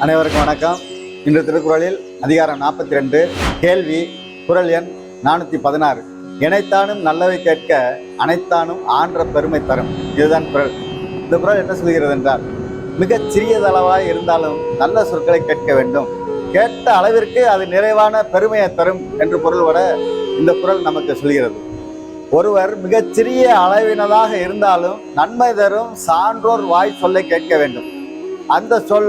அனைவருக்கும் வணக்கம். இன்று திருக்குறளில் அதிகாரம் நாற்பத்தி ரெண்டு கேள்வி குரல் எண் நானூற்றி பதினாறு. இணைத்தானும் நல்லவை கேட்க அனைத்தானும் ஆன்ற பெருமை தரும். இதுதான் குரல். இந்த குரல் என்ன சொல்கிறது என்றால் மிகச் சிறியதளவாக இருந்தாலும் நல்ல சொற்களை கேட்க வேண்டும். கேட்ட அளவிற்கு அது நிறைவான பெருமையை தரும் என்று பொருள்பட இந்த குரல் நமக்கு சொல்கிறது. ஒருவர் மிகச்சிறிய அளவினதாக இருந்தாலும் நன்மை தரும் சான்றோர் வாய் சொல்லை கேட்க வேண்டும். அந்த சொல்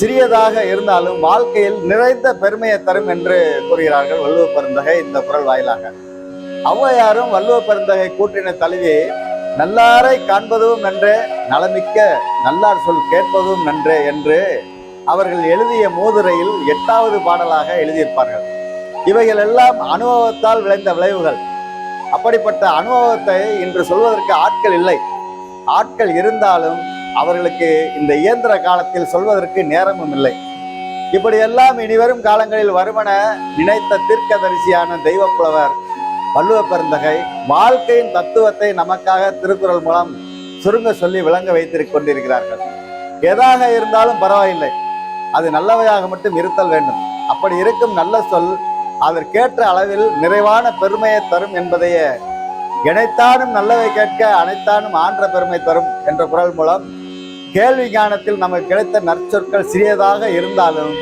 சிறியதாக இருந்தாலும் வாழ்க்கையில் நிறைந்த பெருமையை தரும் என்று கூறுகிறார்கள் வள்ளுவ பெருந்தகை இந்த குரல் வாயிலாக. ஔவையாரும் வள்ளுவ பெருந்தகை கூற்றின தழுவி நல்லாரை காண்பதும் நன்றே நலமிக்க நல்லார் சொல் கேட்பதும் நன்றே என்று அவர்கள் எழுதிய மூதுரையில் எட்டாவது பாடலாக எழுதியிருப்பார்கள். இவைகள் எல்லாம் அனுபவத்தால் விளைந்த விளைவுகள். அப்படிப்பட்ட அனுபவத்தை இன்று சொல்வதற்கு ஆட்கள் இல்லை. ஆட்கள் இருந்தாலும் அவர்களுக்கு இந்த இயந்திர காலத்தில் சொல்வதற்கு நேரமும் இல்லை. இப்படியெல்லாம் இனிவரும் காலங்களில் வருமன நினைத்த தீர்க்கதரிசியான தெய்வப்புலவர் வள்ளுவ பெருந்தகை வாழ்க்கையின் தத்துவத்தை நமக்காக திருக்குறள் மூலம் சுருங்க சொல்லி விளங்க வைத்திருக் கொண்டிருக்கிறார்கள். எதாக இருந்தாலும் பரவாயில்லை. அது நல்லவையாக மட்டும் இருத்தல் வேண்டும். அப்படி இருக்கும் நல்ல சொல் அதற்கேற்ற அளவில் நிறைவான பெருமையை தரும் என்பதையே இணைத்தானும் நல்லவை கேட்க அனைத்தானும் ஆன்ற பெருமை தரும் என்ற குரல் மூலம் கேள்வி ஞானத்தில் நமக்கு கிடைத்த நற்சொற்கள் சிறியதாக இருந்தாலும்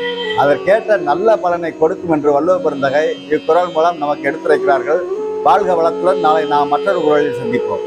அதற்கேற்ற நல்ல பலனை கொடுக்கும் என்று வள்ளுவ பெருந்தகை இக்குரல் மூலம் நமக்கு எடுத்துரைக்கிறார்கள். வாழ்க வளத்துடன் நாளை நாம் மற்றொரு குரலில் சந்திப்போம்.